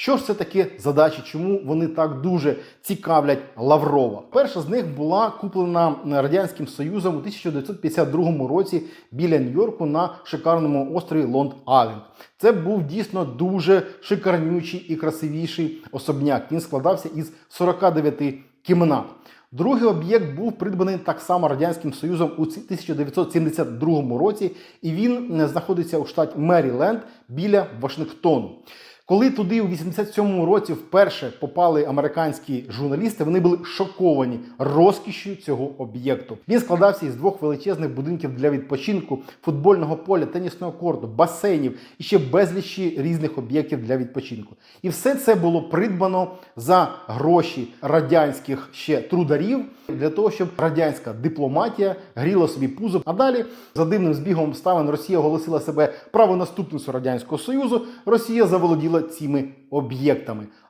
Що ж це таке задачі? Чому вони так дуже цікавлять Лаврова? Перша з них була куплена радянським союзом у 1952 році біля Нью-Йорку на шикарному острові Лонд Айленд. Це був дійсно дуже шикарнючий і красивіший особняк. Він складався із 49 кімнат. Другий об'єкт був придбаний так само радянським союзом у 1972 році, і він е, знаходиться у штаті Меріленд біля Вашингтону. Коли туди у 87-му році вперше попали американські журналісти, вони були шоковані розкішю цього об'єкту. Він складався із двох величезних будинків для відпочинку, футбольного поля, тенісного корту, басейнів і ще безлічі різних об'єктів для відпочинку. І все це було придбано за гроші радянських ще трударів для того, щоб радянська дипломатія гріла собі пузо. А далі за дивним збігом обставин Росія оголосила себе правонаступницею радянського союзу. Росія заволоділа цими об'єктами.